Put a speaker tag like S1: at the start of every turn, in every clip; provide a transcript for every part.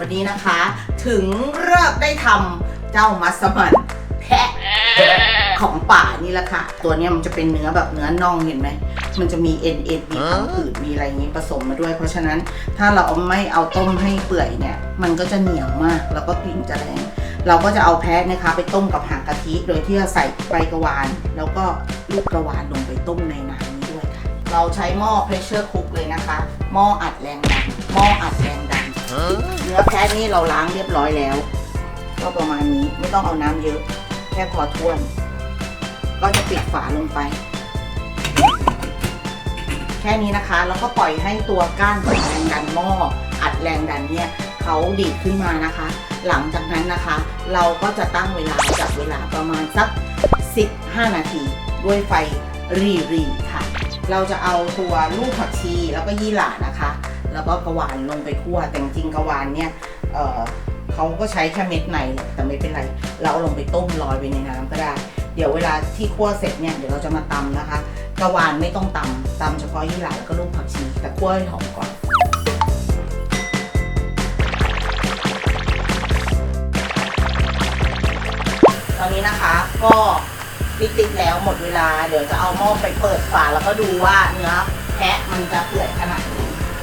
S1: วันนี้นะคะถึงเลิกษ์ได้ทำเจ้ามัสมั่นแพะของป่านี่แหละค่ะ ตัวเนี้ยมันจะเป็นเนื้อแบบเนื้อน่องเห็นไหม มันจะมีเอ็นเอ็นมีพังผืดมีอะไรอย่างนี้ผสมมาด้วย เพราะฉะนั้นถ้าเราเอาไม่เอาต้มให้เปื่อยเนี่ย มันก็จะเหนียวมาก แล้วก็กลิ่นจะแรง เราก็จะเอาแพะนะคะ ไปต้มกับหางกะทิ โดยที่จะใส่ใบกระวาน แล้วก็ลูกกระวานลงไปต้มในน้ำนี้ด้วยค่ะ เราใช้หม้อ pressure cook เลยนะคะ หม้ออัดแรงดันหม้ออัดแรงดัน เนื้อแพะนี่เราล้างเรียบร้อยแล้ว ก็ประมาณนี้ไม่ต้องเอาน้ำเยอะ แค่พอท่วน ก็จะปิดฝาลงไป แค่นี้นะคะ แล้วก็ปล่อยให้ตัวก้านของแรงดันหม้ออัดแรงดันเนี่ยเขาดีดขึ้นมานะคะ หลังจากนั้นนะคะ เราก็จะตั้งเวลาจับเวลาประมาณสัก 15 นาที ด้วยไฟรีรีค่ะ เราจะเอาตัวลูกผักชีแล้วก็ยี่หร่านะคะ แล้วก็กระวานลงไปคั่วแต่จริงกระวานเนี่ยเเขาก็ใช้แค่เม็ดในแหละแต่ไม่เป็นไร เราลงไปต้มลอยไปในน้ำก็ได้ เดี๋ยวเวลาที่คั่วเสร็จเนี่ยเดี๋ยวเราจะมาตำนะคะกระวานไม่ต้องตำตำเฉพาะยี่หร่าแล้วก็ลูกผักชีแต่คั่วให้หอมก่อนตอนนี้นะคะก็ติดติดๆแล้วหมดเวลา เดี๋ยวจะเอาหม้อไปเปิดฝาแล้วก็ดูว่าเนื้อแพะมันจะเปื่อยขนาด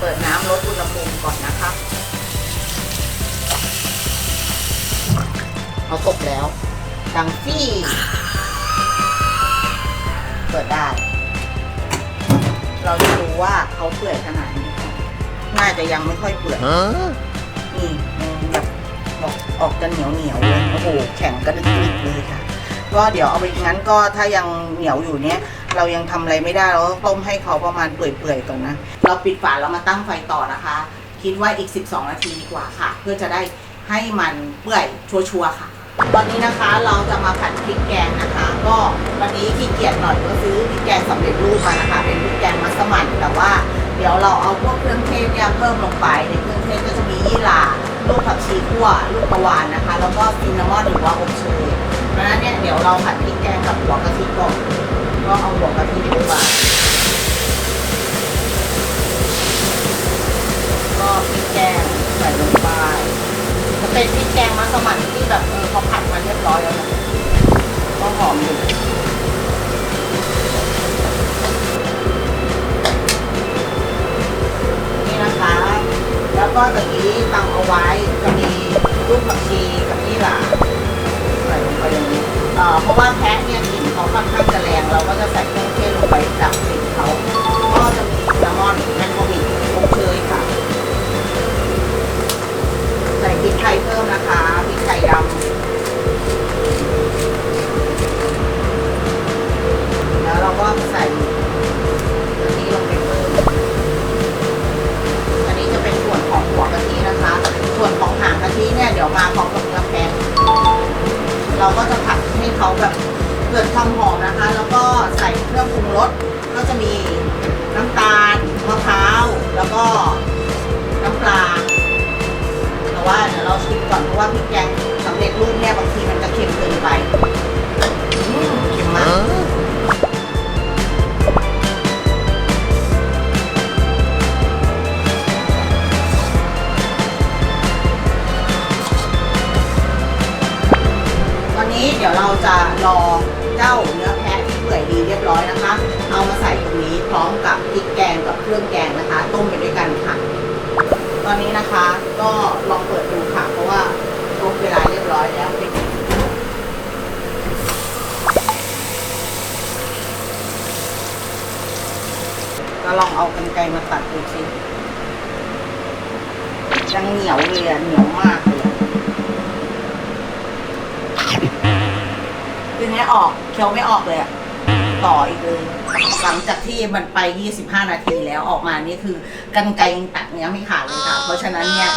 S1: เปิดน้ำลดอุณหภูมิก่อนนะคะเขาตกแล้วดังฟี่เปิดได้ เราจะดูว่าเขาเปื่อยขนาดนี้น่าจะยังไม่ค่อยเปื่อยนี่ยังแบบออกออกจะเหนียวเหนียวๆเลยโอ้โหแข็งกระดึกกระดึกเลยค่ะ ก็เดี๋ยวเอาไปงั้นก็ถ้ายังเหนียวอยู่เนี้ยเรายังทำอะไรไม่ได้เราต้องต้มให้เขาประมาณเปื่อยๆก่อนนะ เราปิดฝาแล้วมาตั้งไฟต่อนะคะ คิดว่าอีก 12 นาทีดีกว่าค่ะ เพื่อจะได้ให้มันเปื่อยชัวร์ๆค่ะ ตอนนี้นะคะเราจะมาผัดพริกแกงนะคะ ก็วันนี้ขี้เกียจหน่อยก็ซื้อพริกแกงสำเร็จรูปมานะคะ เป็นพริกแกงมัสมั่นแต่ว่า เดี๋ยวเราเอาพวกเครื่องเทศเนี่ยเพิ่มลงไปในเครื่องเทศก็จะมียี่หร่าลูกผักชีคั่วลูกกระวานนะคะ แล้วก็ซินนามอนหรือว่าอบเชย เพราะฉะนั้นเนี่ยเดี๋ยวเราผัดพริกแกงกับหัวกะทิก่อน ก็เอาหัวกะทิลงไปก็พริกแกงใส่ลงไปจะเป็นพริกแกงมัสมั่นที่แบบเออเขาผัดมาเรียบร้อยแล้วนะก็หอมอยู่นี่นะคะ แล้วก็ตะกี้ตำเอาไว้จะมีลูกผักชีกับยี่หร่า เพราะว่าแพะเนี่ยกลิ่นเขาค่อนข้างจะแรงเราก็จะใส่เครื่องเทศลงไปดับกลิ่นเขา ให้เขาแบบเกิดความหอมนะคะ แล้วก็ใส่เครื่องปรุงรสก็จะมีน้ำตาลมะพร้าวแล้วก็น้ำปลาแต่ว่าเดี๋ยวเราชิมก่อนเพราะว่าพริกแกงสำเร็จรูปเนี่ยบางทีมันจะเค็มเกินไปอืมเค็มมาก ตอนนี้นะคะ ก็ลองเปิดดูค่ะ เพราะว่าครบเวลาเรียบร้อยแล้วก็ลองเอากรรไกรมาตัดดูสิยังเหนียวเลยอะเหนียวมากเลยอะทีนี้ออกเคี้ยวไม่ออกเลยอะ ต่ออีกเลยหลังจากที่มันไป 25 นาทีแล้วออกมานี่คือกันไกรยังตัดเนื้อไม่ขาดเลยค่ะ เพราะฉะนั้นเนี่ย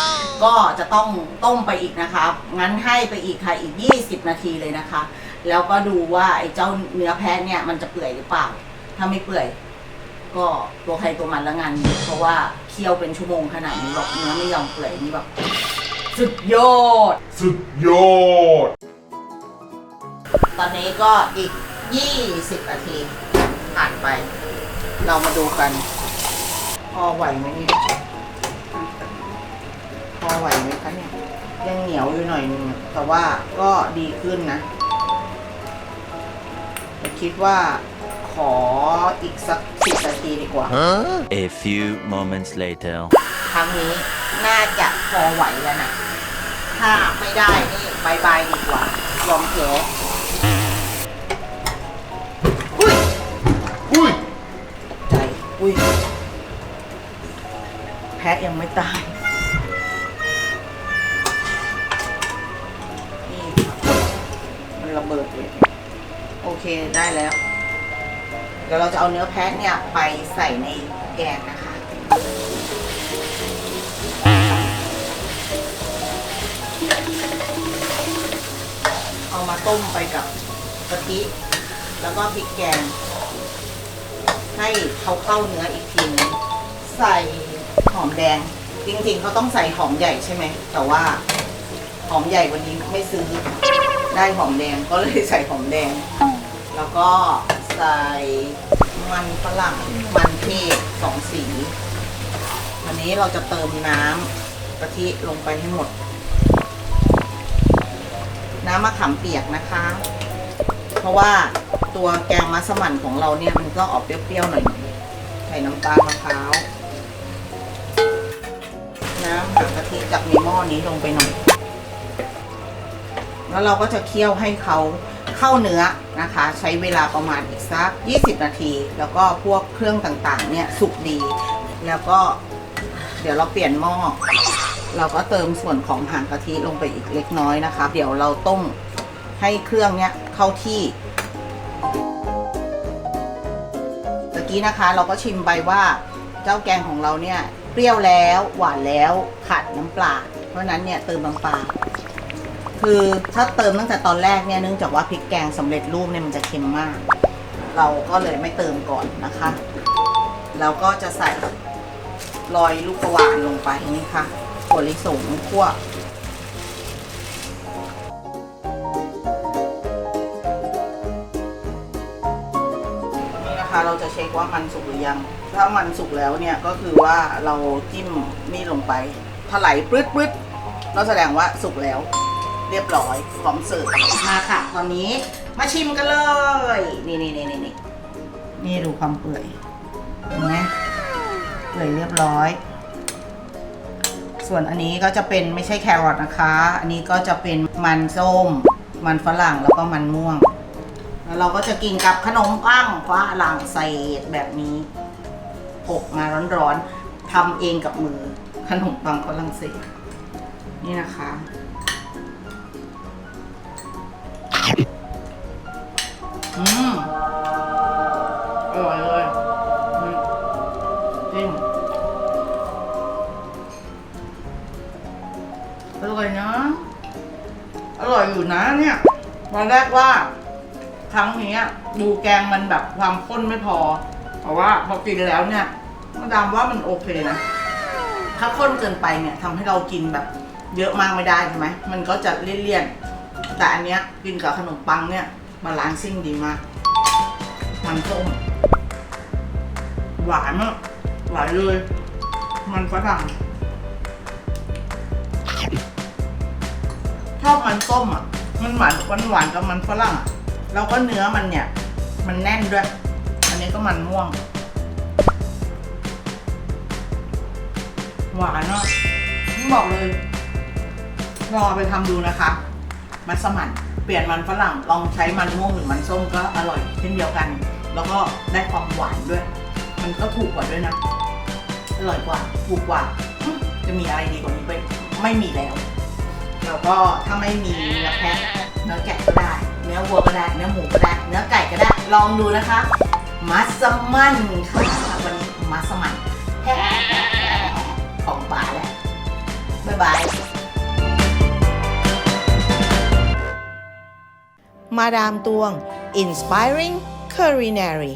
S1: ก็จะต้องต้มไปอีกนะคะ งั้นให้ไปอีกค่ะอีก 20 นาทีเลยนะคะ แล้วก็ดูว่าไอ้เจ้าเนื้อแพะเนี่ยมันจะเปื่อยหรือเปล่า ถ้าไม่เปื่อย ก็ตัวใครตัวมันละงานนี้เพราะว่าเคี่ยวเป็นชั่วโมงขนาดนี้หรอกเนื้อไม่ยอมเปื่อยนี่แบบสุดยอด
S2: สุดยอด
S1: ตอนนี้ก็อีก 20นาทีผ่านไป เรามาดูกัน พอไหวไหมเนี่ยอไหวไหมคะเนี่ย ยังเหนียวอยู่หน่อยนึงอะแต่ว่าก็ดีขึ้นนะแต่คิดว่าขออีกสักสิบนาทีดีกว่า
S3: A few moments later.
S1: ครั้งนี้น่าจะพอไหวแล้วนะ ถ้าไม่ได้นี่บายบายดีกว่ายอมแพ้ อุ้ย แพ้ยังไม่ตาย นี่มันระเบิดเลย โอเคได้แล้ว เดี๋ยวเราจะเอาเนื้อแพะเนี่ยไปใส่ในแกงนะคะเอามาต้มไปกับกะทิแล้วก็พริกแกง ให้เขาเข้าเนื้ออีกทีนึงใส่หอมแดง จริงๆเขาต้องใส่หอมใหญ่ใช่ไหม แต่ว่าหอมใหญ่วันนี้ไม่ซื้อ ได้หอมแดงก็เลยใส่หอมแดง แล้วก็ใส่มันฝรั่งมันเทศสองสี วันนี้เราจะเติมน้ำกะทิลงไปให้หมด น้ำมะขามเปียกนะคะ เพราะว่า ตัวแกงมัสมั่นของเราเนี่ยมันก็ออกเปรี้ยวๆหน่อยใส่น้ำตาลมะพร้าวน้ำหางกะทิจากในหม้อนี้ลงไปหน่อย แล้วเราก็จะเคี่ยวให้เขาเข้าเนื้อนะคะ ใช้เวลาประมาณอีกสัก 20 นาที แล้วก็พวกเครื่องต่างๆ เนี่ยสุกดี แล้วก็เดี๋ยวเราเปลี่ยนหม้อเราก็เติมส่วนของหางกะทิลงไปอีกเล็กน้อยนะคะ เดี๋ยวเราต้มให้เครื่องเนี้ยเข้าที่ กี้นะคะ เราก็ชิมไปว่าเจ้าแกงของเราเนี่ยเปรี้ยวแล้วหวานแล้วขาดน้ำปลาเพราะนั้นเนี่ยเติมน้ำปลาคือถ้าเติมตั้งแต่ตอนแรกเนี่ยเนื่องจากว่าพริกแกงสำเร็จรูปเนี่ยมันจะเค็มมาก เราก็เลยไม่เติมก่อนนะคะแล้วก็จะใส่รอยลูกกระวานลงไปนี่ค่ะถั่วลิสงคั่ว เราจะเช็คว่ามันสุกหรือยัง ถ้ามันสุกแล้วเนี่ยก็คือว่าเราจิ้มนี่ลงไปถลายปรึ๊ดปรึ๊ดเราแสดงว่าสุกแล้ว เรียบร้อยพร้อมเสิร์ฟมาค่ะ ตอนนี้มาชิมกันเลย นี่นี่นี่นี่นี่นี่ดูความเปื่อยเห็นไหมเปื่อยเรียบร้อย ส่วนอันนี้ก็จะเป็นไม่ใช่แครอทนะคะ อันนี้ก็จะเป็นมันส้ม มันฝรั่งแล้วก็มันม่วง แล้วเราก็จะกินกับขนมปังฝรั่งเศสแบบนี้อบมาร้อนๆทำเองกับมือขนมปังฝรั่งเศสนี่นะคะ อืมอร่อยเลยอืมจิ้มอร่อยนะ อร่อยอยู่นะเนี่ยตอนแรกว่า ครั้งนี้ดูแกงมันแบบความข้นไม่พอแต่ว่าพอกินแล้วเนี่ยมาดามว่ามันโอเคนะ ถ้าข้นเกินไปเนี่ยทำให้เรากินแบบเยอะมากไม่ได้ใช่ไหม มันก็จะเลี่ยนๆ แต่อันเนี้ยกินกับขนมปังเนี่ยบาลานซิ่งดีมาก มันส้ม หวานมากหวานเลย มันฝรั่งชอบมันส้มอะ มันหวานหวานหวานกับมันฝรั่งอะ แล้วก็เนื้อมันเนี่ย มันแน่นด้วย อันนี้ก็มันม่วง หวานเนาะนี่บอกเลยลอไปทำดูนะคะ มัสมั่นเปลี่ยนมันฝรั่งลองใช้มันม่วงหรือมันส้มก็อร่อยเช่นเดียวกัน แล้วก็ได้ความหวานด้วย มันก็ถูกกว่าด้วยนะ อร่อยกว่า ถูกกว่า จะมีอะไรดีกว่านี้ไป ไม่มีแล้ว แล้วก็ถ้าไม่มีเนื้อแพะเนื้อแกะก็ได้ นื้อวัวก็ได้เนื้อหมูก็ได้เนื้อไก่ก็ได้ ลองดูนะคะ มัสมั่นค่ะวันนี้มัสมั่นแพะของป่าแหละบ๊ายบายมาดามตวง Inspiring Culinary